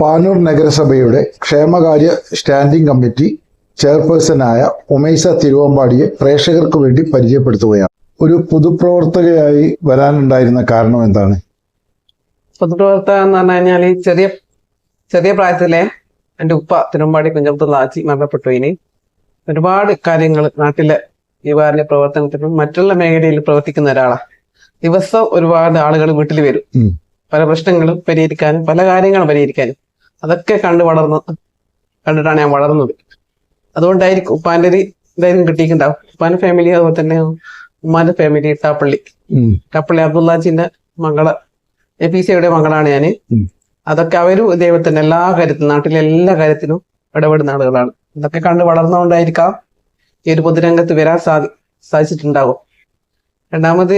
പാനൂർ നഗരസഭയുടെ ക്ഷേമകാര്യ standing committee ചെയർപേഴ്സണായ ഉമേശ തിരുവമ്പാടിയെ പ്രേക്ഷകർക്ക് വേണ്ടി പരിചയപ്പെടുത്തുകയാണ്. ഒരു പൊതുപ്രവർത്തകയായി വരാനുണ്ടായിരുന്ന കാരണം എന്താണ്? പൊതുപ്രവർത്തക എന്ന് പറഞ്ഞു കഴിഞ്ഞാൽ ഈ ചെറിയ ചെറിയ പ്രായത്തിലെ എന്റെ ഉപ്പ തിരുവമ്പാടി കുഞ്ഞപ്പത്ത് ആച്ചി മരണപ്പെട്ടു. ഇനി ഒരുപാട് കാര്യങ്ങൾ നാട്ടിലെ യുവാന്റെ പ്രവർത്തനത്തിനും മറ്റുള്ള മേഖലയിൽ പ്രവർത്തിക്കുന്ന ഒരാളാണ് ദിവസം ഒരുപാട് ആളുകൾ വീട്ടിൽ വരും. പല പ്രശ്നങ്ങളും പരിഹരിക്കാനും പല കാര്യങ്ങളും പരിഹരിക്കാനും. അതൊക്കെ കണ്ട് വളർന്ന് കണ്ടിട്ടാണ് ഞാൻ വളർന്നത്. അതുകൊണ്ടായിരിക്കും ഉപ്പാന്റെ ഒരു ഇതായിരിക്കും കിട്ടിയിട്ടുണ്ടാവും. ഉപ്പാന്റെ ഫാമിലി അതുപോലെ തന്നെ ഉമ്മാന്റെ ഫാമിലി ഇട്ടാപ്പള്ളി ടാപ്പള്ളി അബ്ദുല്ലാജിന്റെ അബ്ദുള്ളാജിന്റെ മകൾ. എ പി സിയുടെ മകളാണ് ഞാൻ. അതൊക്കെ അവരും ദൈവത്തിന്റെ എല്ലാ കാര്യത്തിലും നാട്ടിലെ എല്ലാ കാര്യത്തിനും ഇടപെടുന്ന ആളുകളാണ്. ഇതൊക്കെ കണ്ട് വളർന്നുകൊണ്ടായിരിക്കാം ഈ ഒരു പൊതുരംഗത്ത് വരാൻ സാധി സാധിച്ചിട്ടുണ്ടാവും രണ്ടാമത്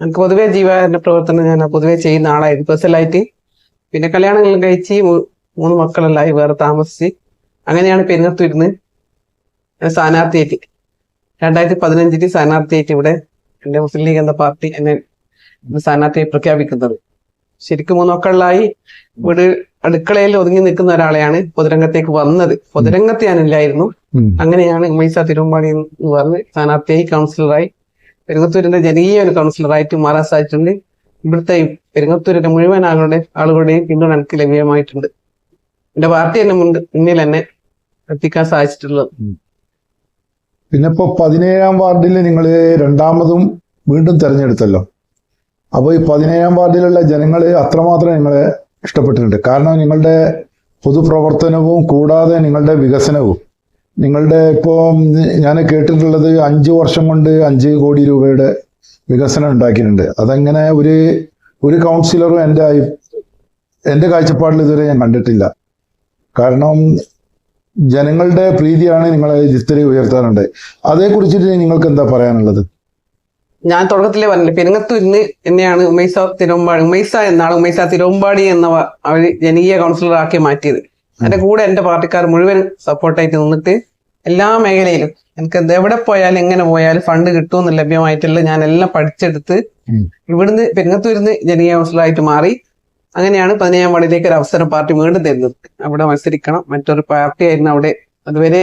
എനിക്ക് പൊതുവെ ജീവകാരുണ്യ പ്രവർത്തനം ഞാൻ പൊതുവെ ചെയ്യുന്ന ആളായിരുന്നു. പേഴ്സണലായിട്ട് പിന്നെ കല്യാണങ്ങൾ കഴിച്ച് മൂന്ന് മക്കളെല്ലായി വേറെ താമസിച്ച്. അങ്ങനെയാണ് പെരുന്നത്തൂരിന്ന് സ്ഥാനാർത്ഥിയായിട്ട് രണ്ടായിരത്തി പതിനഞ്ചിൽ സ്ഥാനാർത്ഥിയായിട്ട് ഇവിടെ എന്റെ മുസ്ലിം ലീഗ് എന്ന പാർട്ടി എന്നെ സ്ഥാനാർത്ഥിയായി പ്രഖ്യാപിക്കുന്നത്. ശരിക്കും മൂന്ന് മക്കളിലായി വീട് അടുക്കളയിൽ ഒതുങ്ങി നിൽക്കുന്ന ഒരാളെയാണ് പൊതുരംഗത്തേക്ക് വന്നത്. പൊതുരംഗത്ത് ഞാനില്ലായിരുന്നു. അങ്ങനെയാണ് ഉമൈസ തിരുവമ്പാടി എന്ന് പറഞ്ഞ് സ്ഥാനാർത്ഥിയായി കൗൺസിലറായി പെരുങ്ങത്തൂരിന്റെ ജനകീയ ഒരു കൗൺസിലറായിട്ട് മാറാൻ സാധിച്ചിട്ടുണ്ട്. ഇവിടുത്തെ പെരുങ്ങത്തൂരിന്റെ മുഴുവൻ ആളുകളുടെ ആളുകളുടെയും പിന്തുണ എനിക്ക് ലഭ്യമായിട്ടുണ്ട്. എന്റെ പാർട്ടി എന്നെ മുന്നിൽ എന്നെ എത്തിക്കാൻ സാധിച്ചിട്ടുള്ളത്. പിന്നെ ഇപ്പൊ പതിനേഴാം വാർഡിൽ നിങ്ങൾ രണ്ടാമതും വീണ്ടും തെരഞ്ഞെടുത്തല്ലോ. അപ്പോൾ ഈ പതിനേഴാം വാർഡിലുള്ള ജനങ്ങൾ അത്രമാത്രം നിങ്ങളെ ഇഷ്ടപ്പെട്ടിട്ടുണ്ട്. കാരണം നിങ്ങളുടെ പൊതുപ്രവർത്തനവും കൂടാതെ നിങ്ങളുടെ വികസനവും. നിങ്ങളുടെ ഇപ്പോൾ ഞാൻ കേട്ടിട്ടുള്ളത് അഞ്ച് വർഷം കൊണ്ട് അഞ്ച് കോടി രൂപയുടെ വികസനം ഉണ്ടാക്കിയിട്ടുണ്ട്. അതെങ്ങനെ ഒരു ഒരു കൗൺസിലറും എന്റെ എന്റെ കാഴ്ചപ്പാടിൽ ഇതുവരെ ഞാൻ കണ്ടിട്ടില്ല. കാരണം ജനങ്ങളുടെ പ്രീതിയാണ് നിങ്ങളെ ഇത്തിരി ഉയർത്താറുണ്ട് അതേക്കുറിച്ചിട്ട് നിങ്ങൾക്ക് എന്താ പറയാനുള്ളത്? ഞാൻ തുടക്കത്തിലെ പറഞ്ഞില്ല ഇന്ന് എന്നെയാണ് ഉമൈസ തിരുവമ്പാടി ഉമൈസ എന്നാണ് ഉമൈസ തിരുവമ്പാടി എന്ന വ- അവർ ജനകീയ കൗൺസിലറാക്കി മാറ്റിയത്. എന്റെ കൂടെ എന്റെ പാർട്ടിക്കാർ മുഴുവൻ സപ്പോർട്ടായിട്ട് നിന്നിട്ട് എല്ലാ മേഖലയിലും എനിക്ക് എന്ത് എവിടെ പോയാലും എങ്ങനെ പോയാലും ഫണ്ട് കിട്ടുമെന്ന് ലഭ്യമായിട്ടുള്ള ഞാൻ എല്ലാം പഠിച്ചെടുത്ത്. ഇവിടുന്ന് പെരുങ്ങത്തൂരിന്ന് ജനകീയ കൗൺസിലറായിട്ട് മാറി അങ്ങനെയാണ് പതിനേഴാം വാർഡിലേക്ക് ഒരു അവസരം പാർട്ടി വീണ്ടും തരുന്നത്. അവിടെ മത്സരിക്കണം. മറ്റൊരു പാർട്ടി ആയിരുന്നു അവിടെ അതുവരെ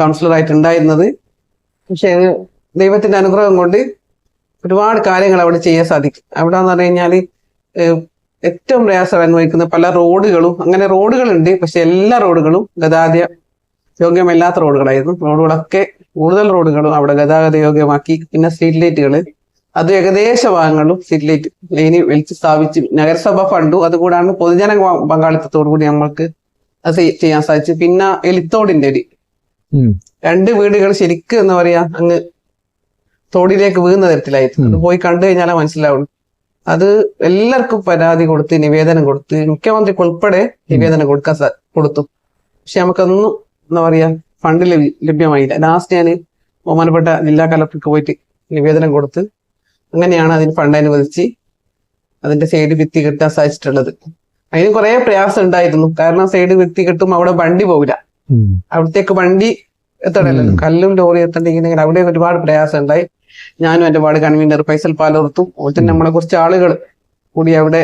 കൗൺസിലറായിട്ട് ഉണ്ടായിരുന്നത് പക്ഷേ ദൈവത്തിന്റെ അനുഗ്രഹം കൊണ്ട് ഒരുപാട് കാര്യങ്ങൾ അവിടെ ചെയ്യാൻ സാധിക്കും. അവിടെ എന്ന് പറഞ്ഞു കഴിഞ്ഞാൽ ഏറ്റവും പ്രയാസം അനുഭവിക്കുന്ന പല റോഡുകളും അങ്ങനെ റോഡുകളുണ്ട്. പക്ഷെ എല്ലാ റോഡുകളും ഗതാഗത യോഗ്യമല്ലാത്ത റോഡുകളായിരുന്നു. റോഡുകളൊക്കെ കൂടുതൽ റോഡുകളും അവിടെ ഗതാഗത യോഗ്യമാക്കി. പിന്നെ സ്ട്രീറ്റ് ലൈറ്റുകൾ അത് ഏകദേശ ഭാഗങ്ങളും സ്ട്രീറ്റ് ലൈറ്റ് ലൈനി വിളിച്ച് സ്ഥാപിച്ച് നഗരസഭ ഫണ്ടും അതുകൂടാണ് പൊതുജന പങ്കാളിത്തത്തോടു കൂടി നമ്മൾക്ക് അത് ചെയ്യാൻ സാധിച്ചു. പിന്നെ എലിത്തോടിന്റെ ഒരു രണ്ട് വീടുകൾ ശരിക്കും എന്ന് പറയാ അങ്ങ് തോടിലേക്ക് വീഴുന്ന തരത്തിലായിരുന്നു. അത് പോയി കണ്ടു കഴിഞ്ഞാലേ മനസ്സിലാവുള്ളൂ. അത് എല്ലാവർക്കും പരാതി കൊടുത്ത് നിവേദനം കൊടുത്ത് മുഖ്യമന്ത്രിക്ക് ഉൾപ്പെടെ നിവേദനം കൊടുക്കാൻ കൊടുത്തു. പക്ഷെ നമുക്കൊന്നും എന്താ പറയാ ഫണ്ട് ലഭ്യമായില്ല. ലാസ്റ്റ് ഞാൻ ബഹുമാനപ്പെട്ട ജില്ലാ കലക്ടർക്ക് പോയിട്ട് നിവേദനം കൊടുത്ത് അങ്ങനെയാണ് അതിന് ഫണ്ട് അനുവദിച്ച് അതിന്റെ സൈഡ് ഭിത്തി കെട്ടാൻ സാധിച്ചിട്ടുള്ളത്. അതിന് കുറെ പ്രയാസം ഉണ്ടായിരുന്നു. കാരണം സൈഡ് ഭിത്തി കെട്ടും അവിടെ വണ്ടി പോകില്ല. അവിടത്തേക്ക് വണ്ടി എത്തണല്ലോ. കല്ലും ലോറി എത്തണ്ടെങ്കിൽ അവിടെ ഒരുപാട് പ്രയാസം ഉണ്ടായി. ഞാനും എന്റെ വാർഡ് കൺവീനർ ഫൈസൽ പാലോർത്തും അതുപോലെ തന്നെ നമ്മളെ കുറച്ച് ആളുകൾ കൂടി അവിടെ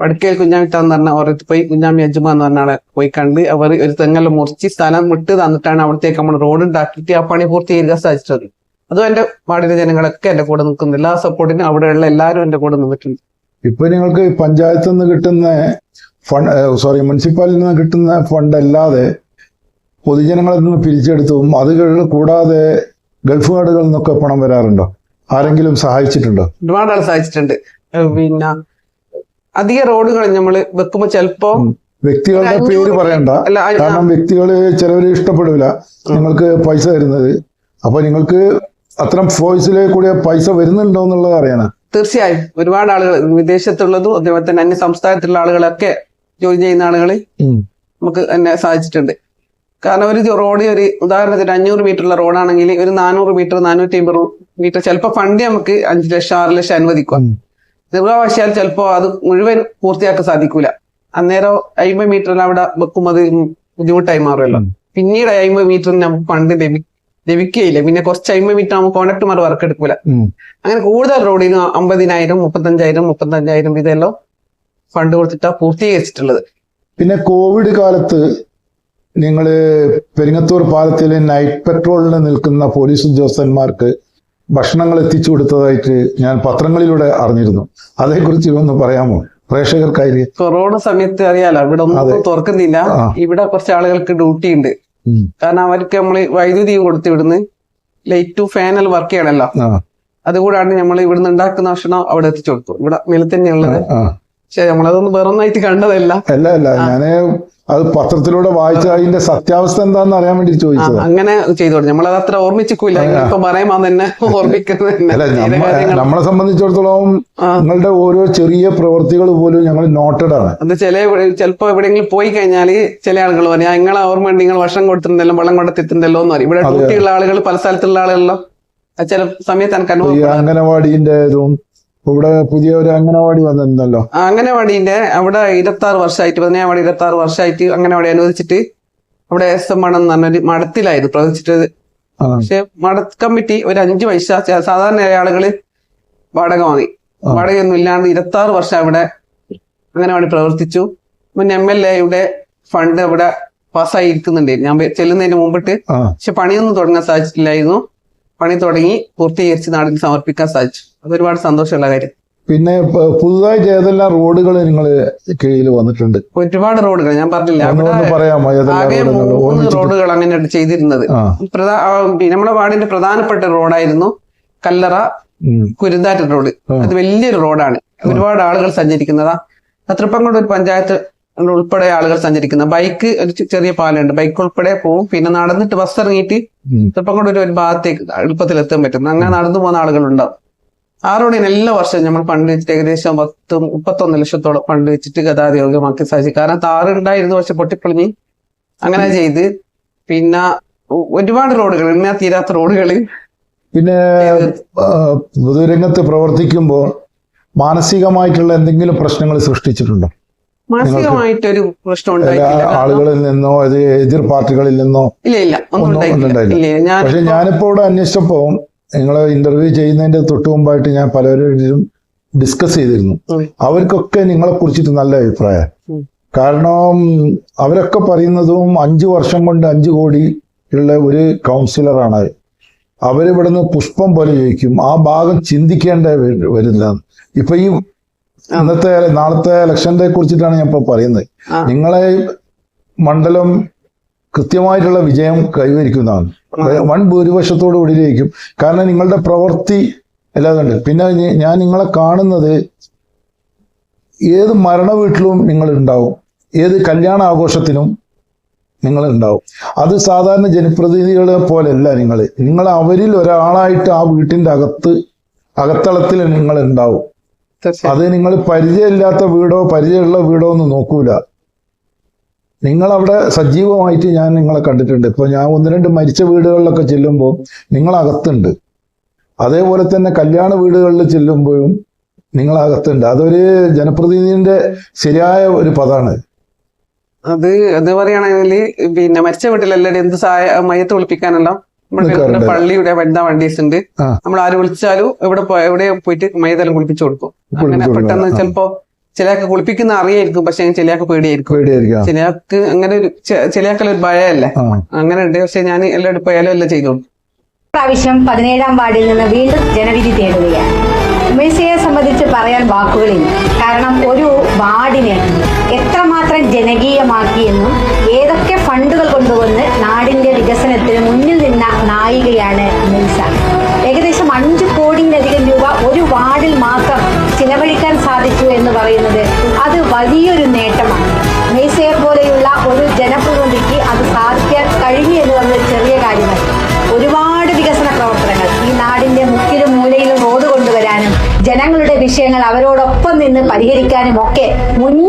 വടക്കേൽ കുഞ്ഞാമി എന്ന് പറഞ്ഞ ഓരത്ത് പോയി കുഞ്ഞാമി അജുമ എന്ന് പറഞ്ഞ ആളെ പോയി കണ്ട് അവർ ഒരു തെങ്ങെല്ലാം മുറിച്ച് സ്ഥലം വിട്ട് തന്നിട്ടാണ് അവിടത്തേക്ക് നമ്മൾ റോഡ് ഉണ്ടാക്കിയിട്ട് ആ പണി പൂർത്തീകരിക്കാൻ സാധിച്ചത്. അതും എന്റെ വാർഡിലെ ജനങ്ങളൊക്കെ എന്റെ കൂടെ നിൽക്കുന്നു. എല്ലാ സപ്പോർട്ടിനും അവിടെയുള്ള എല്ലാവരും എന്റെ കൂടെ നിന്നിട്ടുണ്ട്. ഇപ്പൊ നിങ്ങൾക്ക് പഞ്ചായത്തിൽ നിന്ന് കിട്ടുന്ന ഫണ്ട് സോറി മുനിസിപ്പാലിറ്റിയിൽ നിന്ന് കിട്ടുന്ന ഫണ്ട് അല്ലാതെ പൊതുജനങ്ങളിൽ നിന്ന് പിരിച്ചെടുത്തും അത് കൂടാതെ ഗൾഫ് നാടുകളിൽ നിന്നൊക്കെ പണം വരാറുണ്ടോ? ആരെങ്കിലും സഹായിച്ചിട്ടുണ്ടോ? ഒരുപാട് ആൾ സഹായിച്ചിട്ടുണ്ട്. പിന്നെ അധിക റോഡുകൾ നമ്മൾ വെക്കുമ്പോൾ ചിലപ്പോ. വ്യക്തികളുടെ പേര് പറയണ്ട. കാരണം വ്യക്തികൾ ചിലവര് ഇഷ്ടപ്പെടില്ല നിങ്ങൾക്ക് പൈസ തരുന്നത്. അപ്പൊ നിങ്ങൾക്ക് അത്തരം ഫോഴ്സിലെ കൂടെ പൈസ വരുന്നുണ്ടോ എന്നുള്ളത് അറിയാനാ തീർച്ചയായും. ഒരുപാട് ആളുകൾ വിദേശത്തുള്ളതും അതേപോലെ തന്നെ അന്യ സംസ്ഥാനത്തുള്ള ആളുകളൊക്കെ ജോലി ചെയ്യുന്ന ആളുകളെ നമുക്ക് തന്നെ സാധിച്ചിട്ടുണ്ട്. കാരണം ഒരു റോഡ് ഒരു ഉദാഹരണത്തിന് അഞ്ഞൂറ് മീറ്ററുള്ള റോഡാണെങ്കിൽ ഒരു നാനൂറ് മീറ്റർ നാനൂറ്റി അമ്പത് മീറ്റർ ചിലപ്പോൾ ഫണ്ട് നമുക്ക് അഞ്ച് ലക്ഷം ആറ് ലക്ഷം അനുവദിക്കും ദീർഘാവശ്യാൽ ചിലപ്പോൾ അത് മുഴുവൻ പൂർത്തിയാക്കാൻ സാധിക്കൂല. അന്നേരം അമ്പത് മീറ്ററിൽ അവിടെ വെക്കുമ്പോൾ അത് ബുദ്ധിമുട്ടായി മാറുമല്ലോ. പിന്നീട് അമ്പത് മീറ്ററിന് നമുക്ക് ഫണ്ട് ലഭി ലഭിക്കുകയില്ല പിന്നെ കുറച്ച് അമ്പത് മീറ്റർ നമുക്ക് കോണ്ടക്ടർമാർ വർക്ക് എടുക്കൂല. അങ്ങനെ കൂടുതൽ റോഡിന് അമ്പതിനായിരം മുപ്പത്തഞ്ചായിരം മുപ്പത്തഞ്ചായിരം ഇതെല്ലാം ഫണ്ട് കൊടുത്തിട്ടാ പൂർത്തീകരിച്ചിട്ടുള്ളത്. പിന്നെ കോവിഡ് കാലത്ത് നിങ്ങൾ പെരിങ്ങത്തൂർ പാലത്തിലെ നൈറ്റ് പെട്രോളിന് നിൽക്കുന്ന പോലീസ് ഉദ്യോഗസ്ഥന്മാർക്ക് ഭക്ഷണങ്ങൾ എത്തിച്ചു കൊടുത്തതായിട്ട് ഞാൻ പത്രങ്ങളിലൂടെ അറിഞ്ഞിരുന്നു. അതേക്കുറിച്ച് ഒന്ന് പറയാമോ? പ്രേക്ഷകർക്കായി കൊറോണ സമയത്ത് അറിയാലോ ഇവിടെ ഒന്നും തുറക്കുന്നില്ല. ഇവിടെ കുറച്ച് ആളുകൾക്ക് ഡ്യൂട്ടി ഉണ്ട്. കാരണം അവർക്ക് നമ്മൾ വൈദ്യുതി കൊടുത്ത് ഇവിടുന്ന് ലൈറ്റ് ടു ഫാനൽ വർക്ക് ചെയ്യണല്ലോ. അതുകൂടാണ് നമ്മൾ ഇവിടുന്ന് ഉണ്ടാക്കുന്ന ഭക്ഷണം അവിടെ എത്തിച്ചു കൊടുത്തു ഇവിടെ മേലെ തന്നെയുള്ളത്. പക്ഷെ നമ്മളതൊന്നും വേറൊന്നായിട്ട് കണ്ടതല്ല. അല്ല അല്ല. ഞാൻ അത് പത്രത്തിലൂടെ വായിച്ച അതിന്റെ സത്യാവസ്ഥ എന്താണെന്ന് അറിയാൻ വേണ്ടി ചോദിച്ചത്. അങ്ങനെ ചെയ്തു നമ്മൾ നമ്മളത് അത്ര ഓർമ്മിച്ചില്ല ഇപ്പൊ തന്നെ. ഓർമ്മിക്കുന്നത് നമ്മളെ സംബന്ധിച്ചിടത്തോളം നിങ്ങളുടെ ഓരോ ചെറിയ പ്രവൃത്തികൾ പോലും ഞങ്ങൾ നോട്ടഡ് ആണ്. അത് ചില ചിലപ്പോ എവിടെയെങ്കിലും പോയി കഴിഞ്ഞാൽ ചില ആളുകൾ പറയാം നിങ്ങളെ ഓർമ്മ ഉണ്ട് നിങ്ങൾ വർഷം കൊടുത്തിട്ടുണ്ടല്ലോ വെള്ളം കൊടുത്തിട്ടുണ്ടല്ലോ എന്ന് പറയും. ഇവിടെ അതെ. ഡ്യൂട്ടിയുള്ള ആളുകൾ പല സ്ഥലത്തുള്ള ആളുകളെല്ലാം ചില സമയത്ത് എനിക്ക് അനുഭവം അംഗനവാടിന്റെ ഇതും ഇവിടെ പുതിയ ഒരു അംഗനവാടി വന്നിരുന്നല്ലോ. അംഗനവാടിന്റെ അവിടെ ഇരുപത്തി ആറ് വർഷമായിട്ട് പതിനേഴാം ഇരുപത്തി ആറ് വർഷമായിട്ട് അംഗനവാടി അനുവദിച്ചിട്ട് അവിടെ എസ് എം മണം എന്ന് പറഞ്ഞൊരു മഠത്തിലായിരുന്നു പ്രവർത്തിച്ചിട്ട്. പക്ഷെ മഠ കമ്മിറ്റി ഒരു അഞ്ചു പൈസ സാധാരണ ആളുകൾ വാടക വാങ്ങി. വാടകയൊന്നും ഇല്ലാണ്ട് ഇരുപത്തി ആറ് വർഷം അവിടെ അംഗനവാടി പ്രവർത്തിച്ചു. പിന്നെ എം എൽ എയുടെ ഫണ്ട് അവിടെ പാസ്സായി ഇരിക്കുന്നുണ്ട്. ഞാൻ ചെല്ലുന്നതിന് മുമ്പിട്ട്. പക്ഷെ പണിയൊന്നും തുടങ്ങാൻ സാധിച്ചിട്ടില്ലായിരുന്നു പണി തുടങ്ങി പൂർത്തീകരിച്ച് നാടിന് സമർപ്പിക്കാൻ സാധിച്ചു. അതൊരുപാട് സന്തോഷമുള്ള കാര്യം. പിന്നെ പുതുതായി പുതുതായിട്ട് ഏതെല്ലാം റോഡുകൾ നിങ്ങൾ കീഴിൽ വന്നിട്ടുണ്ട്. ഒരുപാട് റോഡുകൾ ഞാൻ പറഞ്ഞില്ല ആകെ റോഡുകൾ മൂന്ന് റോഡുകൾ അങ്ങനെയാണ് ചെയ്തിരുന്നത്. പിന്നെ നമ്മുടെ വാർഡിന്റെ പ്രധാനപ്പെട്ട റോഡായിരുന്നു കല്ലറ കുരുന്താറ്റ റോഡ്. അത് വലിയൊരു റോഡാണ്. ഒരുപാട് ആളുകൾ സഞ്ചരിക്കുന്നതാ. തൃപ്പങ്കോട് ഒരു പഞ്ചായത്ത് ഉൾപ്പെടെ ആളുകൾ സഞ്ചരിക്കുന്ന ബൈക്ക് ഒരു ചെറിയ പാലുണ്ട് ബൈക്ക് ഉൾപ്പെടെ പോവും. പിന്നെ നടന്നിട്ട് ബസ് ഇറങ്ങിയിട്ട് ചെറുപ്പം കൂടെ ഒരു ഭാഗത്തേക്ക് എളുപ്പത്തിൽ എത്താൻ പറ്റും. അങ്ങനെ നടന്നു പോകുന്ന ആളുകളുണ്ടാവും. ആ റോഡിന് എല്ലാ വർഷവും നമ്മൾ ഫണ്ട് വെച്ചിട്ട് ഏകദേശം പത്ത് മുപ്പത്തൊന്ന് ലക്ഷത്തോളം ഫണ്ട് വെച്ചിട്ട് ഗതാഗത യോഗ്യമാക്കി സാധിച്ചു. കാരണം താറ് ഉണ്ടായിരുന്നു പക്ഷെ പൊട്ടിപ്പൊളിഞ്ഞ് അങ്ങനെ ചെയ്ത്. പിന്നെ ഒരുപാട് റോഡുകൾ എണ്ണാ തീരാത്ത റോഡുകൾ. പിന്നെ പൊതുരംഗത്ത് പ്രവർത്തിക്കുമ്പോൾ മാനസികമായിട്ടുള്ള എന്തെങ്കിലും പ്രശ്നങ്ങൾ സൃഷ്ടിച്ചിട്ടുണ്ടോ? മാനസികമായിട്ടൊരു പ്രശ്നം ഉണ്ടായിട്ടില്ല ആളുകളിൽ നിന്നോ അത് എതിർ പാർട്ടികളിൽ നിന്നോ ഇല്ല ഇല്ല ഒന്നും ഉണ്ടായിട്ടില്ല. പക്ഷെ ഞാനിപ്പോ ഇവിടെ അന്വേഷിച്ചപ്പോ നിങ്ങളെ ഇന്റർവ്യൂ ചെയ്യുന്നതിന്റെ തൊട്ട് മുമ്പായിട്ട് ഞാൻ പലരും ഡിസ്കസ് ചെയ്തിരുന്നു. അവർക്കൊക്കെ നിങ്ങളെ കുറിച്ചിട്ട് നല്ല അഭിപ്രായം. കാരണം അവരൊക്കെ പറയുന്നതും അഞ്ചു വർഷം കൊണ്ട് അഞ്ചു കോടി ഉള്ള ഒരു കൗൺസിലറാണ് അവരിവിടുന്ന് പുഷ്പം പോലെ ചോദിക്കും ആ ഭാഗം ചിന്തിക്കേണ്ട വരുന്ന വരില്ല. ഇപ്പൊ ഈ ഇന്നത്തെ നാളത്തെ ഇലക്ഷനെ കുറിച്ചിട്ടാണ് ഞാൻ ഇപ്പൊ പറയുന്നത്. നിങ്ങളെ മണ്ഡലം കൃത്യമായിട്ടുള്ള വിജയം കൈവരിക്കുന്നതാണ്. വൺ ഭൂരിപക്ഷത്തോടു കൂടി ജയിക്കും കാരണം നിങ്ങളുടെ പ്രവൃത്തി എല്ലാതുണ്ട്. പിന്നെ ഞാൻ നിങ്ങളെ കാണുന്നത് ഏത് മരണ വീട്ടിലും നിങ്ങൾ ഉണ്ടാവും ഏത് കല്യാണ ആഘോഷത്തിനും നിങ്ങൾ ഉണ്ടാവും അത് സാധാരണ ജനപ്രതിനിധികളെ പോലെയല്ല നിങ്ങൾ നിങ്ങൾ അവരിൽ ഒരാളായിട്ട് ആ വീട്ടിന്റെ അകത്ത് അകത്തളത്തിൽ നിങ്ങൾ ഉണ്ടാവും അത് നിങ്ങൾ പരിചയമില്ലാത്ത വീടോ പരിചയമുള്ള വീടോ ഒന്നും നോക്കൂല. നിങ്ങൾ അവിടെ സജീവമായിട്ട് ഞാൻ നിങ്ങളെ കണ്ടിട്ടുണ്ട്. ഇപ്പൊ ഞാൻ ഒന്ന് രണ്ട് മരിച്ച വീടുകളിലൊക്കെ ചെല്ലുമ്പോൾ നിങ്ങൾ അകത്തുണ്ട് അതേപോലെ തന്നെ കല്യാണ വീടുകളിൽ ചെല്ലുമ്പോഴും നിങ്ങൾ അകത്തുണ്ട് അതൊരു ജനപ്രതിനിധിന്റെ ശരിയായ ഒരു പദമാണ് അത് അത് പറയുകയാണെങ്കിൽ പിന്നെ മരിച്ച വീട്ടിലല്ലേ എന്ത് സഹായ മയത്ത്. വീടിന്റെ പള്ളിയുടെ വനിതാ വണ്ടീസ് ഉണ്ട്. നമ്മൾ ആര് വിളിച്ചാലും എവിടെ പോ- എവിടെ പോയിട്ട് മയത്തെല്ലാം കുളിപ്പിച്ചു കൊടുക്കും. അങ്ങനെ. പെട്ടെന്ന്. ചിലപ്പോ ചിലയാൾക്ക് കുളിപ്പിക്കുന്ന അറിയായിരിക്കും പക്ഷെ ചിലയാൾക്ക് പേടിയായിരിക്കും. ചിലയാൾക്ക് അങ്ങനെ ഒരു ചെ- ചിലയാൾക്കുള്ള ഒരു ഭയമല്ലേ ആ. അങ്ങനെ ഉണ്ട് പക്ഷെ ഞാൻ എല്ലായിടും പോയാലും എല്ലാം ചെയ്തു കൊടുക്കും. പ്രാവശ്യം പതിനേഴാം വാർഡിൽ നിന്ന് വീണ്ടും ജനവിധി തേടുകയാണ്. മെഴ്സിയെ സംബന്ധിച്ച് പറയാൻ വാക്കുകളില്ല. കാരണം ഒരു വാർഡിനെ എത്രമാത്രം ജനകീയമാക്കിയെന്നും നായികയാണ് മെഴ്സ ഏകദേശം അഞ്ച് കോടിയിലധികം രൂപ ഒരു വാർഡിൽ മാത്രം ചിലവഴിക്കാൻ സാധിച്ചു എന്ന് പറയുന്നത് അത് വലിയൊരു നേട്ടമാണ്. മെയ്സയെ പോലെയുള്ള ഒരു ജനപ്രതിനിധിക്ക് അത് സാധിക്കാൻ കഴിഞ്ഞു എന്ന് പറഞ്ഞ ചെറിയ കാര്യമാണ് ഒരുപാട് വികസന പ്രവർത്തനങ്ങൾ ഈ നാടിന്റെ മുക്കിലും മൂലയിലും റോഡ് കൊണ്ടുവരാനും ജനങ്ങളുടെ വിഷയങ്ങൾ അവരോടൊപ്പം നിന്ന് പരിഹരിക്കാനും ഒക്കെ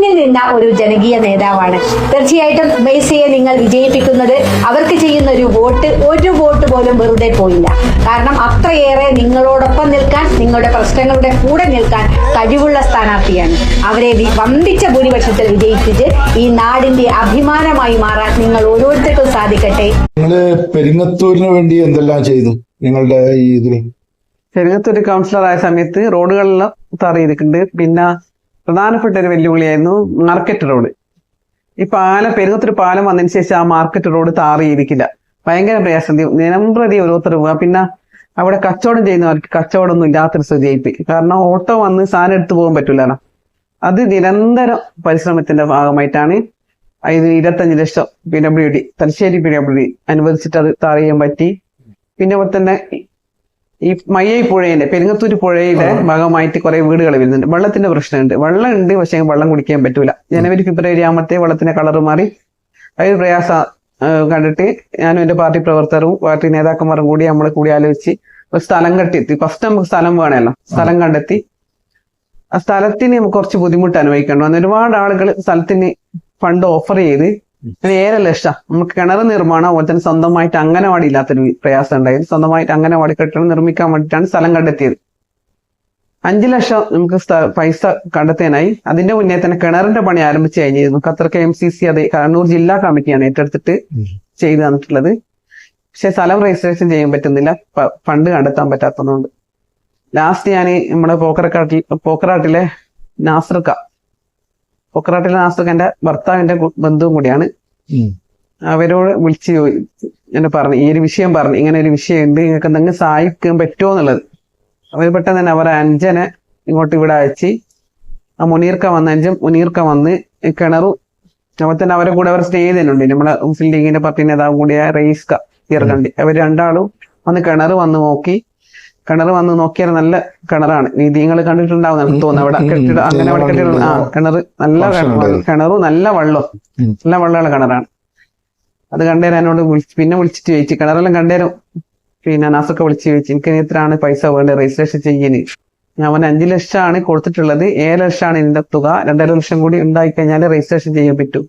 മുന്നിൽ നിന്ന ഒരു ജനകീയ നേതാവാണ്. തീർച്ചയായിട്ടും മെയ്സിയെ നിങ്ങൾ വിജയിപ്പിക്കുന്നത് അവർക്ക് ചെയ്യുന്ന ഒരു വോട്ട് ഒരു വോട്ട് പോലും വെറുതെ പോയില്ല. കാരണം അത്രയേറെ നിങ്ങളോടൊപ്പം നിൽക്കാൻ നിങ്ങളുടെ പ്രശ്നങ്ങളുടെ കൂടെ നിൽക്കാൻ കഴിവുള്ള സ്ഥാനാർത്ഥിയാണ്. അവരെ വമ്പിച്ച ഭൂരിപക്ഷത്തിൽ വിജയിപ്പിച്ച് ഈ നാടിന്റെ അഭിമാനമായി മാറാൻ നിങ്ങൾ ഓരോരുത്തർക്കും സാധിക്കട്ടെ. നിങ്ങൾ പെരിങ്ങത്തൂരിന് വേണ്ടി എന്തെല്ലാം ചെയ്തു നിങ്ങളുടെ ഈ ഇതിൽ? ചെറുങ്ങത്തൊരു കൗൺസിലർ ആയ സമയത്ത് റോഡുകളെല്ലാം തറയിരിക്കുന്നുണ്ട് പിന്നെ പ്രധാനപ്പെട്ട ഒരു വെല്ലുവിളിയായിരുന്നു മാർക്കറ്റ് റോഡ് ഈ പാലം പെരുന്നത്തൊരു പാലം വന്നതിന് ശേഷം ആ മാർക്കറ്റ് റോഡ് താറിയിരിക്കില്ല ഭയങ്കര പ്രയാസം നിരമ്പ്രതി ഓരോരുത്തർ പോവുക പിന്നെ അവിടെ കച്ചവടം ചെയ്യുന്നവർക്ക് കച്ചവടമൊന്നും ഇല്ലാത്തൊരു സ്ഥിതിയായിപ്പോയി. കാരണം ഓട്ടോ വന്ന് സാധനം എടുത്തു പോകാൻ പറ്റൂലല്ലോ. അത് നിരന്തരം പരിശ്രമത്തിന്റെ ഭാഗമായിട്ടാണ് ഇത് ഇരുപത്തഞ്ച് ലക്ഷം P W D Thalassery P W D അനുവദിച്ചിട്ട് അത് താറിയാൻ പറ്റി. പിന്നെ അതുപോലെ തന്നെ ഈ മയ്യൈ പുഴയിലെ പെരുങ്ങത്തൂര് പുഴയുടെ ഭാഗമായിട്ട് കുറെ വീടുകൾ വരുന്നുണ്ട്. വെള്ളത്തിന്റെ പ്രശ്നമുണ്ട്. വെള്ളം ഉണ്ട് പക്ഷേ വെള്ളം കുടിക്കാൻ പറ്റൂല. ജനുവരി ഫെബ്രുവരി ആകുമ്പോഴത്തെ വെള്ളത്തിന്റെ കളർ മാറി. അതൊരു പ്രയാസ കണ്ടിട്ട് ഞാനും എന്റെ പാർട്ടി പ്രവർത്തകരും പാർട്ടി നേതാക്കന്മാരും കൂടി നമ്മൾ കൂടി ആലോചിച്ച് ഒരു സ്ഥലം കണ്ടെത്തി ഫസ്റ്റ് നമുക്ക് സ്ഥലം വേണമല്ലോ. സ്ഥലം കണ്ടെത്തി. ആ സ്ഥലത്തിന് നമുക്ക് കുറച്ച് ബുദ്ധിമുട്ട് അനുഭവിക്കണം അന്ന് ഒരുപാട് ആളുകൾ സ്ഥലത്തിന് ഫണ്ട് ഓഫർ ചെയ്ത് അതിന് ലക്ഷ നമുക്ക് കിണർ നിർമ്മാണം അതുപോലെ തന്നെ സ്വന്തമായിട്ട് അംഗനവാടി ഇല്ലാത്തൊരു പ്രയാസം ഉണ്ടായിരുന്നു. സ്വന്തമായിട്ട് അംഗനവാടി കെട്ടിടം നിർമ്മിക്കാൻ വേണ്ടിയിട്ടാണ് സ്ഥലം കണ്ടെത്തിയത്. അഞ്ചു ലക്ഷം നമുക്ക് പൈസ കണ്ടെത്താനായി. അതിന്റെ മുന്നേ തന്നെ കിണറിന്റെ പണി ആരംഭിച്ചു കഴിഞ്ഞിരുന്നു. Qatar K M C C അതെ കണ്ണൂർ ജില്ലാ കമ്മിറ്റിയാണ് ഏറ്റെടുത്തിട്ട് ചെയ്തു തന്നിട്ടുള്ളത്. പക്ഷെ സ്ഥലം രജിസ്ട്രേഷൻ ചെയ്യാൻ പറ്റുന്നില്ല. ഫണ്ട് കണ്ടെത്താൻ പറ്റാത്തതുകൊണ്ട്. ലാസ്റ്റ് ഞാൻ നമ്മുടെ പോക്കറക്കാട്ടിൽ പോക്കറാട്ടിലെ നാസർക്ക പോക്കറാട്ടിലെ എന്റെ ഭർത്താവിന്റെ കു- ബന്ധുവും കൂടിയാണ്. അവരോട് വിളിച്ച് എന്നെ പറഞ്ഞു ഈ ഒരു വിഷയം പറഞ്ഞു ഇങ്ങനെ ഒരു വിഷയം ഉണ്ട് നിങ്ങൾക്ക് എന്തെങ്കിലും സഹായിക്കാൻ പറ്റുമോ എന്നുള്ളത്. അവർ പെട്ടെന്ന് തന്നെ അവരെ അഞ്ചനെ ഇങ്ങോട്ട് ഇവിടെ അയച്ച് ആ മുനീർക്ക വന്ന് അഞ്ചൻ മുനീർക്ക വന്ന് കിണറു അപ്പോൾ തന്നെ അവരെ കൂടെ അവർ സ്നേഹിതനുണ്ട് നമ്മളെ മുസ്ലിം ലീഗിന്റെ പാർട്ടി നേതാവും കൂടിയ റെയ്സ്ക ഇറങ്ങി അവർ രണ്ടാളും വന്ന് കിണർ വന്ന് നോക്കി കിണർ വന്ന് നോക്കിയാൽ നല്ല കിണറാണ്. നിങ്ങൾ കണ്ടിട്ടുണ്ടാവും എനിക്ക് തോന്നുന്നു. അവിടെ. കെട്ടിട അങ്ങനെ അവിടെ കെട്ടിട ആ കിണർ നല്ല. കിണറും നല്ല വെള്ളം നല്ല വെള്ളമുള്ള കിണറാണ്. അത് കണ്ടേരം എന്നോട് വിളിച്ച് പിന്നെ വിളിച്ചിട്ട് ചോദിച്ചു. കിണറെല്ലാം കണ്ടേരം. പിന്നെ നാസൊക്കെ വിളിച്ച് ചോദിച്ചു. എനിക്ക് ഇത്രയാണ് എത്രയാണ് പൈസ വേണ്ടത്? രജിസ്ട്രേഷൻ ചെയ്യാന് ഞാൻ അവൻ അഞ്ചു ലക്ഷമാണ് കൊടുത്തിട്ടുള്ളത്. ഏഴ് ലക്ഷമാണ് ഇതിന്റെ തുക. രണ്ടര ലക്ഷം കൂടി ഉണ്ടായി കഴിഞ്ഞാൽ രജിസ്ട്രേഷൻ ചെയ്യാൻ പറ്റൂ.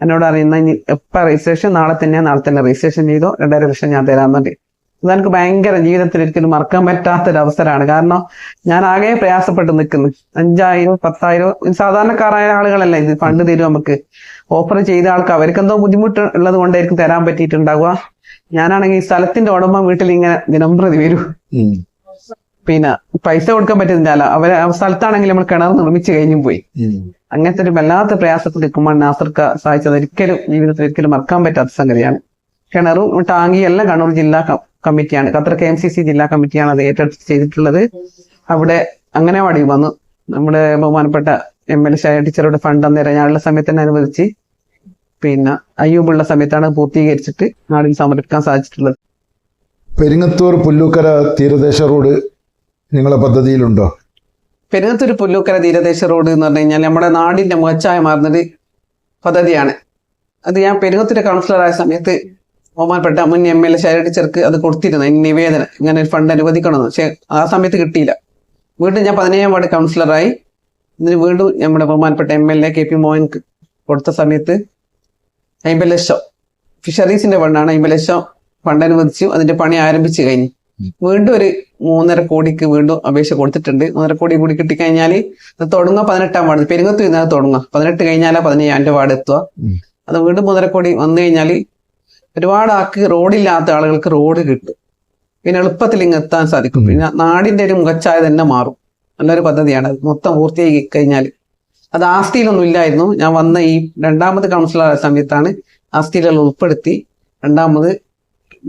എന്നോട് അറിയുന്ന ഇനി എപ്പ രജിസ്ട്രേഷൻ നാളെ തന്നെ നാളെ തന്നെ രജിസ്ട്രേഷൻ ചെയ്തോ? രണ്ടര ലക്ഷം ഞാൻ തരാമെന്നുണ്ട് അതെനിക്ക് ഭയങ്കര ജീവിതത്തിൽ ഒരിക്കലും മറക്കാൻ പറ്റാത്തൊരവസരമാണ് കാരണം ഞാൻ ആകെ പ്രയാസപ്പെട്ട് നിൽക്കുന്നു. അഞ്ചായിരം പത്തായിരം സാധാരണക്കാരായ ആളുകളല്ല ഇത് ഫണ്ട് തരും നമുക്ക്. ഓഫർ ചെയ്ത ആൾക്ക് അവർക്ക് എന്തോ ബുദ്ധിമുട്ട് ഉള്ളത് കൊണ്ടായിരിക്കും തരാൻ പറ്റിയിട്ടുണ്ടാവുക. ഞാനാണെങ്കിൽ ഈ സ്ഥലത്തിന്റെ ഉടമ വീട്ടിൽ ഇങ്ങനെ ദിനംപ്രതി വരും. പിന്നെ പൈസ കൊടുക്കാൻ പറ്റുന്നില്ല അവരെ സ്ഥലത്താണെങ്കിൽ നമ്മൾ കിണർ നിർമ്മിച്ചു കഴിഞ്ഞു പോയി. അങ്ങനത്തെ ഒരു വല്ലാത്ത പ്രയാസത്തിൽ നിൽക്കുമ്പോൾ നാസർക്ക സഹായിച്ചത് ഒരിക്കലും ജീവിതത്തിൽ ഒരിക്കലും മറക്കാൻ പറ്റാത്ത സംഗതിയാണ്. കിണറും ടാങ്കിയും എല്ലാം കണ്ണൂർ ജില്ലാ കമ്മിറ്റിയാണ്. Qatar K M C C ജില്ലാ കമ്മിറ്റിയാണ് അത് ഏറ്റെടുത്ത് ചെയ്തിട്ടുള്ളത്. അവിടെ അംഗനവാടി വന്നു. നമ്മുടെ ബഹുമാനപ്പെട്ട എം എൽ ഷായ ടീച്ചറുടെ ഫണ്ട് അന്നേരം ഞാനുള്ള സമയത്ത് തന്നെ അനുവദിച്ച്. പിന്നെ അയ്യൂബുള്ള സമയത്താണ് പൂർത്തീകരിച്ചിട്ട് നാടിന് സമർപ്പിക്കാൻ സാധിച്ചിട്ടുള്ളത്. പെരിങ്ങത്തൂർ പുല്ലൂക്കര തീരദേശ റോഡ് നിങ്ങളുടെ പദ്ധതിയിലുണ്ടോ? പെരുങ്ങത്തൂർ പുല്ലൂക്കര തീരദേശ റോഡ് എന്ന് പറഞ്ഞു കഴിഞ്ഞാൽ നമ്മുടെ നാടിന്റെ മുഖച്ചായ മാറുന്നൊരു പദ്ധതിയാണ്. അത് ഞാൻ പെരുങ്ങത്തൂര് കൗൺസിലറായ സമയത്ത് ബഹുമാനപ്പെട്ട മുൻ എം എൽ എ ടീച്ചർക്ക് അത് കൊടുത്തിരുന്നു. നിവേദനം ഇങ്ങനെ ഒരു ഫണ്ട് അനുവദിക്കണമെന്ന്. പക്ഷെ ആ സമയത്ത് കിട്ടിയില്ല. വീണ്ടും ഞാൻ പതിനേഴാം വാർഡ് കൗൺസിലറായി. ഇതിന് വീണ്ടും നമ്മുടെ ബഹുമാനപ്പെട്ട M L A K P മോഹൻക്ക് കൊടുത്ത സമയത്ത് അമ്പത് ലക്ഷം ഫിഷറീസിന്റെ ഫണ്ടാണ് അമ്പത് ലക്ഷം ഫണ്ട് അനുവദിച്ചു. അതിന്റെ പണി ആരംഭിച്ചു കഴിഞ്ഞു. വീണ്ടും ഒരു മൂന്നര കോടിക്ക് വീണ്ടും അപേക്ഷ കൊടുത്തിട്ടുണ്ട്. മൂന്നര കോടി കൂടി കിട്ടിക്കഴിഞ്ഞാൽ അത് തുടങ്ങുക പതിനെട്ടാം വാർഡ്. പെരുങ്ങത്ത് ഇന്നത് തുടങ്ങുക. പതിനെട്ട് കഴിഞ്ഞാലാ പതിനേഴാന്റെ വാർഡ് എത്തുക. അത് വീണ്ടും മൂന്നര കോടി വന്നു കഴിഞ്ഞാൽ ഒരുപാട് ആൾക്ക് റോഡില്ലാത്ത ആളുകൾക്ക് റോഡ് കിട്ടും. പിന്നെ എളുപ്പത്തിൽ ഇങ്ങ് എത്താൻ സാധിക്കും. പിന്നെ നാടിന്റെ ഒരു മുഖച്ചായ തന്നെ മാറും. നല്ലൊരു പദ്ധതിയാണ്. അത് മൊത്തം പൂർത്തിയാക്കി കഴിഞ്ഞാൽ അത് ആസ്തിയിലൊന്നും ഇല്ലായിരുന്നു. ഞാൻ വന്ന ഈ രണ്ടാമത് കൗൺസിലർ സമയത്താണ് ആസ്തിയിലുള്ള ഉൾപ്പെടുത്തി രണ്ടാമത്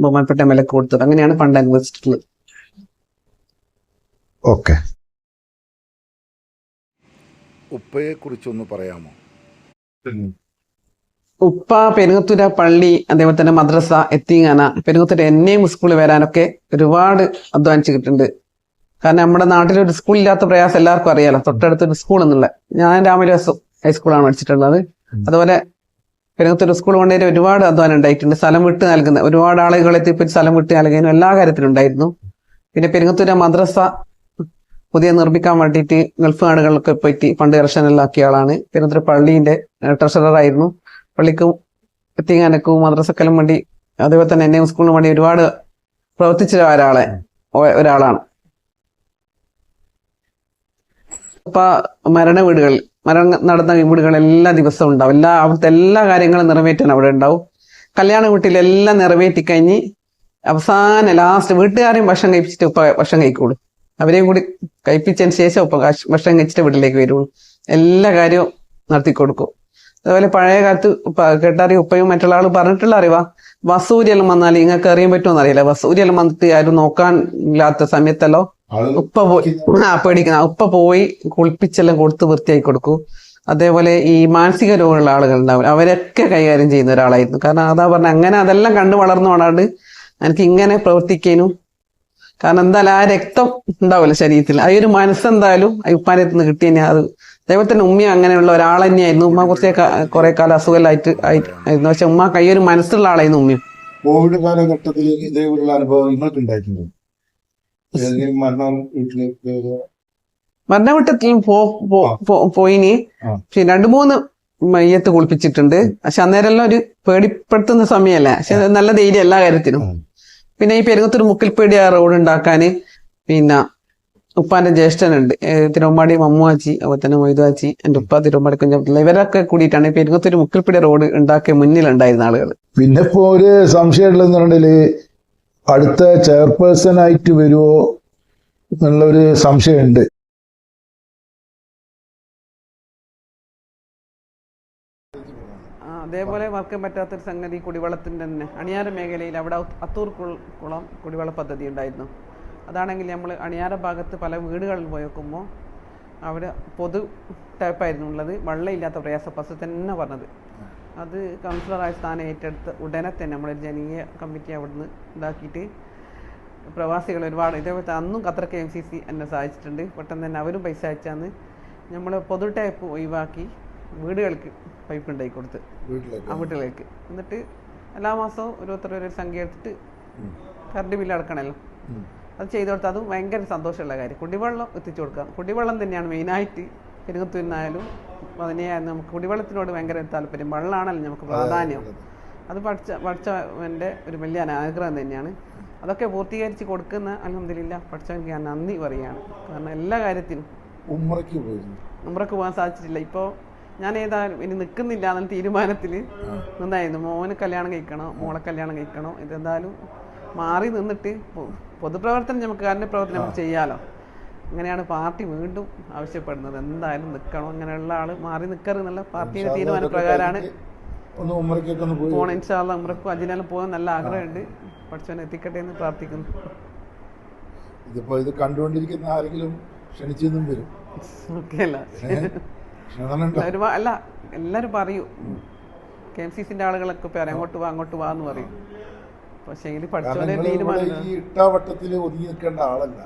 ബഹുമാനപ്പെട്ട വിലക്ക് കൊടുത്തത്. അങ്ങനെയാണ് ഫണ്ട് അനുവദിച്ചിട്ടുള്ളത് ഓക്കെ. ഉപ്പയെ കുറിച്ചൊന്ന് പറയാമോ ഉപ്പ പെരുങ്ങത്തൂര പള്ളി അതേപോലെ തന്നെ മദ്രസ എത്തിങ്ങാന പെരുങ്ങത്തൂർ എന്നെയും സ്കൂളിൽ വരാനൊക്കെ ഒരുപാട് അധ്വാനിച്ചിട്ടുണ്ട്. കാരണം നമ്മുടെ നാട്ടിലൊരു സ്കൂളില്ലാത്ത പ്രയാസം എല്ലാവർക്കും അറിയാലോ. തൊട്ടടുത്തൊരു സ്കൂൾ എന്നുള്ള ഞാൻ രാമരാസം ഹൈസ്കൂളാണ് പഠിച്ചിട്ടുള്ളത്. അതുപോലെ പെരുങ്ങത്തൂർ സ്കൂൾ കൊണ്ടുവരെ ഒരുപാട് അധ്വാനം ഉണ്ടായിട്ടുണ്ട്. സ്ഥലം വിട്ട് നൽകുന്ന ഒരുപാട് ആളുകളെ എത്തിപ്പറ്റി സ്ഥലം വിട്ട് നൽകാനും എല്ലാ കാര്യത്തിലും ഉണ്ടായിരുന്നു. പിന്നെ പെരുങ്ങത്തൂര മദ്രസ പുതിയ നിർമ്മിക്കാൻ വേണ്ടിയിട്ട് ഗൾഫ് നാടുകളിലൊക്കെ പറ്റി ഫണ്ട് കർഷനെല്ലാം ആക്കിയ ആളാണ്. പെരുങ്ങത്തൂർ പള്ളീന്റെ ട്രഷറർ ആയിരുന്നു. പള്ളിക്കും എത്തിങ്ങാനക്കും മദ്രസക്കലും വേണ്ടി അതേപോലെ തന്നെ എന്നെയും സ്കൂളിനും വേണ്ടി ഒരുപാട് പ്രവർത്തിച്ച ഒരാളെ ഒരാളാണ്. ഇപ്പൊ മരണ വീടുകളിൽ മരണം നടന്ന വീടുകൾ എല്ലാ ദിവസവും ഉണ്ടാവും. എല്ലാ അവിടുത്തെ എല്ലാ കാര്യങ്ങളും നിറവേറ്റാൻ അവിടെ ഉണ്ടാവും. കല്യാണ വീട്ടിലെല്ലാം നിറവേറ്റി കഴിഞ്ഞ് അവസാനം ലാസ്റ്റ് വീട്ടുകാരെയും ഭക്ഷണം കഴിപ്പിച്ചിട്ട് ഉപ്പ ഭക്ഷണം കഴിക്കുള്ളൂ. അവരെയും കൂടി കഴിപ്പിച്ചതിന് ശേഷം ഉപ്പ ഭക്ഷണം കഴിച്ചിട്ട് വീട്ടിലേക്ക് വരുള്ളൂ. എല്ലാ കാര്യവും നടത്തി കൊടുക്കും അതുപോലെ പഴയ കാലത്ത് കേട്ടറി ഉപ്പയും മറ്റുള്ള ആൾ പറഞ്ഞിട്ടുള്ള അറിവാ. വസൂരിയെല്ലാം വന്നാൽ നിങ്ങൾക്ക് അറിയാൻ പറ്റുമോ എന്നറിയില്ല. വസൂരിയെല്ലാം വന്നിട്ട് ആരും നോക്കാൻ ഇല്ലാത്ത സമയത്തല്ലോ ഉപ്പ പോയി ആ പേടിക്കുന്ന ഉപ്പ പോയി കുളിപ്പിച്ചെല്ലാം കൊടുത്ത് വൃത്തിയാക്കി കൊടുക്കൂ. അതേപോലെ ഈ മാനസിക രോഗമുള്ള ആളുകൾ ഉണ്ടാവും അവരൊക്കെ കൈകാര്യം ചെയ്യുന്ന ഒരാളായിരുന്നു. കാരണം അതാ പറഞ്ഞ അങ്ങനെ അതെല്ലാം കണ്ടു വളർന്നു കൊണ്ടാണ്ട് എനിക്ക് ഇങ്ങനെ പ്രവർത്തിക്കാനും. കാരണം എന്തായാലും ആ രക്തം ഉണ്ടാവില്ല ശരീരത്തിൽ. ആ ഒരു മനസ്സെന്തായാലും ഉപ്പാനത്ത് നിന്ന് അത് തന്നെ ഉമ്മ അങ്ങനെയുള്ള ഒരാൾ തന്നെയായിരുന്നു. ഉമ്മ കുറച്ച് കുറെ കാലം അസുഖമായിട്ട് ആയിരുന്നു. പക്ഷെ ഉമ്മ കയ്യൊരു മനസ്സുള്ള ആളായിരുന്നു ഉമ്മയും. കോവിഡ് കാലഘട്ടത്തിൽ ഇതേപോലുള്ള അനുഭവം നിങ്ങൾക്ക് ഉണ്ടായിട്ടുണ്ട് ഏതെങ്കിലും മരണം വീട്ടിലേക്ക് മരണവട്ടത്തിൽ പോ പോ- പോ- പോയിനി. പക്ഷെ രണ്ടു മൂന്ന് മയ്യത്ത് കുളിപ്പിച്ചിട്ടുണ്ട്. പക്ഷെ അന്നേരമെല്ലാം ഒരു പേടിപ്പെടുത്തുന്ന സമയമല്ല. പക്ഷെ നല്ല ധൈര്യം എല്ലാ കാര്യത്തിനും. പിന്നെ ഈ പെരുങ്ങത്തൊരു മുക്കിൽപ്പേടി ആ റോഡ് ഉണ്ടാക്കാന് പിന്നെ ഉപ്പാന്റെ ജ്യേഷ്ഠനുണ്ട്. തിരുവമ്പാടി മമ്മുവാച്ചി അതുപോലെ തന്നെ മൊയ്തുവാച്ചി എന്റെ ഉപ്പ തിരുവമ്പാടി കുഞ്ഞബ്ദുള്ള ഇവരൊക്കെ കൂടിയിട്ടാണ് ഇപ്പൊ ഇരുപത്തൊരു മുക്കിൽപ്പിടി റോഡ് ഉണ്ടാക്കിയ മുന്നിലുണ്ടായിരുന്ന ആളുകൾ പിന്നെ ഇപ്പോ ഒരു സംശയമുള്ളതെന്ന് പറഞ്ഞാൽ അടുത്ത ചെയർപേഴ്സൺ ആയിട്ട് വരുമോ എന്നുള്ള ഒരു സംശയമുണ്ട് അതേപോലെ മറക്കാൻ പറ്റാത്തൊരു സംഗതി കുടിവെള്ളത്തിന്റെ തന്നെ. അണിയാര മേഖലയിൽ അവിടെ അത്തൂർ കുളം കുടിവെള്ള പദ്ധതി ഉണ്ടായിരുന്നു. അതാണെങ്കിൽ നമ്മൾ അണിയാറ ഭാഗത്ത് പല വീടുകളിൽ പോയി നോക്കുമ്പോൾ അവിടെ പൊതു ടൈപ്പായിരുന്നു ഉള്ളത്. വെള്ളമില്ലാത്ത പ്രയാസ പസ് തന്നെ പറഞ്ഞത് അത് കൗൺസിലറായ സ്ഥാനം ഏറ്റെടുത്ത് ഉടനെ തന്നെ നമ്മളൊരു ജനീയ കമ്മിറ്റി അവിടുന്ന് ഇതാക്കിയിട്ട് പ്രവാസികൾ ഒരുപാട് ഇതേപോലത്തെ അന്നും ഖത്തർ എം സി സി എന്നെ സഹായിച്ചിട്ടുണ്ട്. പെട്ടെന്ന് തന്നെ അവരും പൈസ അയച്ചാന്ന് നമ്മൾ പൊതു ടൈപ്പ് ഒഴിവാക്കി വീടുകൾക്ക് പൈപ്പ് ഉണ്ടാക്കി കൊടുത്ത്. ആ വീട്ടിലേക്ക്. എന്നിട്ട് എല്ലാ മാസവും ഓരോരുത്തർ ഒരു സംഖ്യ എടുത്തിട്ട് കറണ്ട് ബില്ല് അടക്കണമല്ലോ അത് ചെയ്തു കൊടുത്താൽ അത് ഭയങ്കര സന്തോഷമുള്ള കാര്യം. കുടിവെള്ളം എത്തിച്ചു കൊടുക്കാം. കുടിവെള്ളം തന്നെയാണ് മെയിനായിട്ട് പെരുങ്ങത്തൂരിനായാലും അതിനെയായിരുന്നു നമുക്ക് കുടിവെള്ളത്തിനോട് ഭയങ്കര താല്പര്യം. വെള്ളമാണല്ലോ നമുക്ക് പ്രാധാന്യം. അത് പഠിച്ച പഠിച്ചവന്റെ ഒരു വലിയ ആഗ്രഹം തന്നെയാണ്. അതൊക്കെ പൂർത്തീകരിച്ച് കൊടുക്കുന്ന അലഹമില്ല പഠിച്ചവർക്ക് ഞാൻ നന്ദി പറയുകയാണ് കാരണം എല്ലാ കാര്യത്തിനും പോയിരുന്നു നമ്മൾക്ക് പോകാൻ സാധിച്ചിട്ടില്ല. ഇപ്പോൾ ഞാൻ ഏതായാലും ഇനി നിൽക്കുന്നില്ല എന്ന തീരുമാനത്തിൽ നന്നായിരുന്നു. മോന് കല്യാണം കഴിക്കണോ മോളെ കല്യാണം കഴിക്കണോ. ഇതെന്തായാലും മാറി നിന്നിട്ട് പൊതുപ്രവർത്തനം നമുക്ക് കാരുണ്യ പ്രവർത്തനം നമുക്ക് ചെയ്യാലോ. അങ്ങനെയാണ് പാർട്ടി വീണ്ടും ആവശ്യപ്പെടുന്നത്. എന്തായാലും നിൽക്കണം അങ്ങനെയുള്ള ആൾ മാറി നിൽക്കരുത് എന്നുള്ള പാർട്ടിയുടെ തീരുമാന പ്രകാരമാണ് ഒന്ന് ഉമ്മറയ്ക്കൊക്കെ ഒന്ന് പോയി. പോകണം ഇൻഷാല്ല നമ്മൾക്ക് അജിനാലും പോകാൻ നല്ല ആഗ്രഹമുണ്ട്. പഠിച്ചവൻ എത്തിക്കട്ടെ എന്ന് പ്രാർത്ഥിക്കുന്നു. ഇതിപ്പോ ഇത് കണ്ടുകൊണ്ടിരിക്കുന്ന ആരെങ്കിലും ക്ഷണിച്ചെന്നും വരും. അല്ല. എല്ലാരും പറയൂ. കെ എം സി സിന്റെ ആളുകളൊക്കെ പറയും അങ്ങോട്ട് വാ അങ്ങോട്ട് വാ എന്ന് പറയും. പക്ഷേ ഈ ഇട്ടാവട്ടത്തിൽ ഒതുങ്ങി നിൽക്കേണ്ട ആളല്ല.